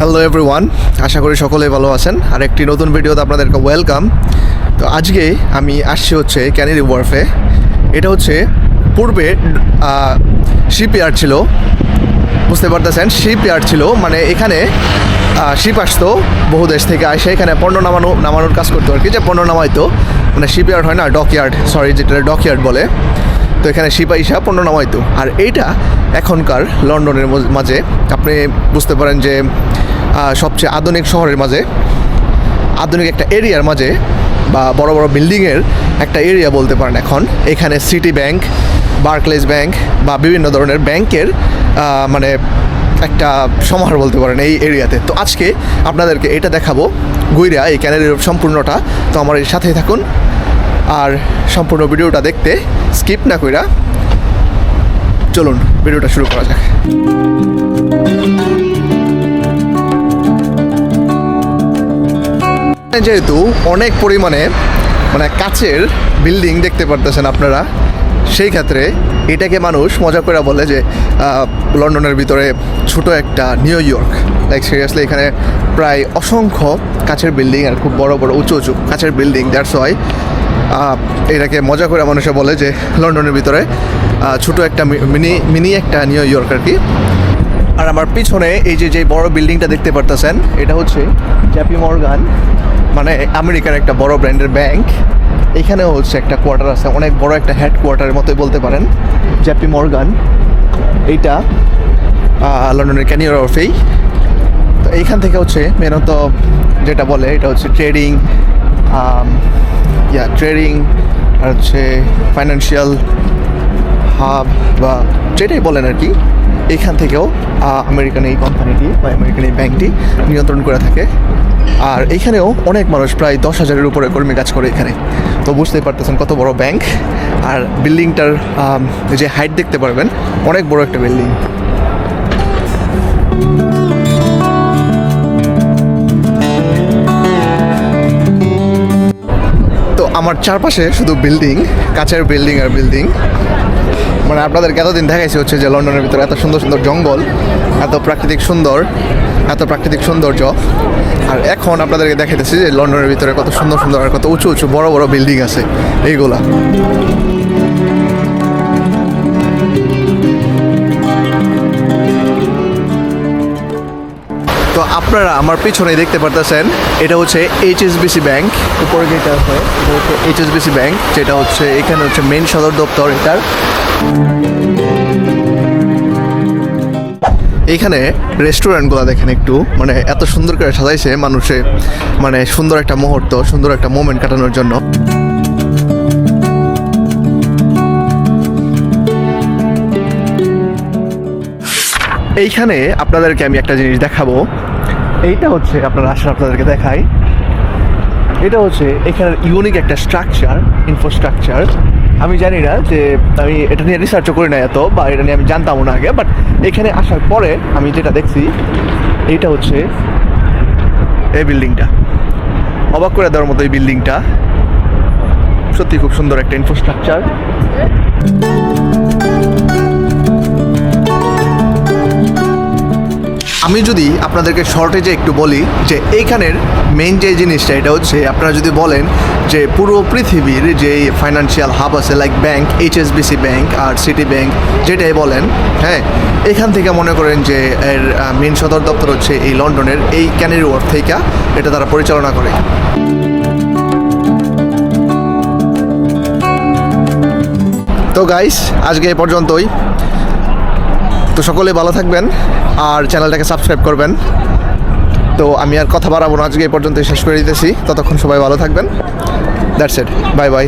Hello everyone আশা করি সকলে ভালো আছেন। আর একটি নতুন ভিডিওতে আপনাদেরকে ওয়েলকাম তো আজকে আমি আসছি হচ্ছে ক্যানেরি ওয়ার্ফে এটা হচ্ছে পূর্বে শিপইয়ার্ড ছিল। বুঝতে পারতেছেন শিপইয়ার্ড ছিল। মানে এখানে শিপ আসতো, বহু দেশ থেকে আসে। এখানে পণ্য নামানো, নামানোর কাজ করতো আর কি, যে পণ্য নামাইতো। মানে শিপইয়ার্ড হয় না ডকইয়ার্ড সরি যেটা ডকইয়ার্ড বলে। তো এখানে সিপাহিসা পণ্য নামাইতো। আর এইটা এখনকার লন্ডনের মাঝে। আপনি বুঝতে পারেন যে সবচেয়ে আধুনিক শহরের মাঝে, আধুনিক একটা এরিয়ার মাঝে বা বড় বড় বিল্ডিংয়ের একটা এরিয়া বলতে পারেন এখন। এখানে সিটি ব্যাংক, বার্কলেস ব্যাংক বা বিভিন্ন ধরনের ব্যাংকের মানে একটা সমাহার বলতে পারেন এই এরিয়াতে। তো আজকে আপনাদেরকে এটা দেখাবো, গুইরা এই ক্যানারির সম্পূর্ণটা। তো আমার এর সাথেই থাকুন। আর সম্পূর্ণ ভিডিওটা দেখতে স্কিপ না কইরা চলুন, ভিডিওটা শুরু করা যাক। যেহেতু অনেক পরিমাণে মানে কাচের বিল্ডিং দেখতে পারতেছেন আপনারা, সেই ক্ষেত্রে এটাকে মানুষ মজা করে বলে যে লন্ডনের ভিতরে ছোট একটা নিউ ইয়র্ক। লাইক সিরিয়াসলি এখানে প্রায় অসংখ্য কাচের বিল্ডিং আর খুব বড় বড়, উঁচু উঁচু কাচের বিল্ডিং দ্যাটস ওয়াই এটাকে মজা করে মানুষে বলে যে, লন্ডনের ভিতরে ছোট একটা মিনি মিনি একটা নিউ ইয়র্ক আর কি। আর আমার পিছনে এই যে যে বড় বিল্ডিংটা দেখতে পারতেছেন, এটা হচ্ছে জ্যাপি মর্গান মানে আমেরিকার একটা বড় ব্র্যান্ডের ব্যাংক। এখানেও হচ্ছে একটা কোয়ার্টার আছে, অনেক বড় একটা হেড কোয়ার্টারের মতোই বলতে পারেন। জ্যাপি মর্গান, এইটা লন্ডনের ক্যানিয়র অফেই তো এইখান থেকে হচ্ছে মেনত যেটা বলে, এটা হচ্ছে ট্রেডিং ইয়া ট্রেডিং আর হচ্ছে ফাইন্যান্সিয়াল হাব বা যেটাই বলেন আর কি এইখান থেকেও আমেরিকান এই কোম্পানিটি বা আমেরিকান এই ব্যাংকটি নিয়ন্ত্রণ করে থাকে। আর এইখানেও অনেক মানুষ, প্রায় দশ হাজারের উপরে কর্মী কাজ করে এখানে। তো বুঝতেই পারতেছেন কত বড় ব্যাংক আর বিল্ডিংটার যে হাইট দেখতে পারবেন, অনেক বড় একটা বিল্ডিং। আমার চারপাশে শুধু বিল্ডিং কাছের বিল্ডিং আর বিল্ডিং। মানে আপনাদেরকে এতদিন দেখাইছি হচ্ছে যে লন্ডনের ভিতরে এত সুন্দর সুন্দর জঙ্গল, এত প্রাকৃতিক সুন্দর, এত প্রাকৃতিক সৌন্দর্য। আর এখন আপনাদেরকে দেখাইতেছি যে লন্ডনের ভিতরে কত সুন্দর সুন্দর আর কত উঁচু উঁচু বড় বড় বিল্ডিং আছে, এইগুলা। তো আপনারা আমার পিছনে দেখতে পারতেছেন, এটা হচ্ছে এইচএসবিসি ব্যাংক। উপরে যেটা আছে, এটা হচ্ছে এইচএসবিসি ব্যাংক, যেটা হচ্ছে, এখানে হচ্ছে মেন সদর দপ্তর এটার। এইখানে রেস্টুরেন্টগুলো দেখেন একটু মানে এত সুন্দর করে সাজাইছে মানুষে মানে সুন্দর একটা মুহূর্ত, সুন্দর একটা মোমেন্ট কাটানোর জন্য। এইখানে আপনাদেরকে আমি একটা জিনিস দেখাবো। এইটা হচ্ছে আপনারা আসলে আপনাদেরকে দেখাই। এটা হচ্ছে এখানের ইউনিক একটা স্ট্রাকচার ইনফ্রাস্ট্রাকচার আমি জানি না যে আমি এটা নিয়ে রিসার্চও করি না এত, বা এটা নিয়ে আমি জানতামও না আগে বাট এখানে আসার পরে আমি যেটা দেখছি, এইটা হচ্ছে এই বিল্ডিংটা অবাক করে দেওয়ার মতো এই বিল্ডিংটা সত্যি খুব সুন্দর একটা ইনফ্রাস্ট্রাকচার আমি যদি আপনাদেরকে শর্টেজে একটু বলি যে এইখানের মেইন যে জিনিসটা, এটা হচ্ছে আপনারা যদি বলেন যে পুরো পৃথিবীর যে ফাইন্যান্সিয়াল হাব আছে লাইক ব্যাংক এইচএসবিসি ব্যাংক আর সিটি ব্যাংক যেটাই বলেন হ্যাঁ এখান থেকে মনে করেন যে এর মেন সদর দপ্তর হচ্ছে এই লন্ডনের এই ক্যানেরি ওয়ার্ড থেকে এটা তারা পরিচালনা করে। তো গাইস আজকে এ পর্যন্তই। তো সকলে ভালো থাকবেন আর চ্যানেলটাকে সাবস্ক্রাইব করবেন। তো আমি আর কথা বাড়াবো না, আজকে এই পর্যন্ত শেষ করে দিতেছি। ততক্ষণ সবাই ভালো থাকবেন। That's it bye bye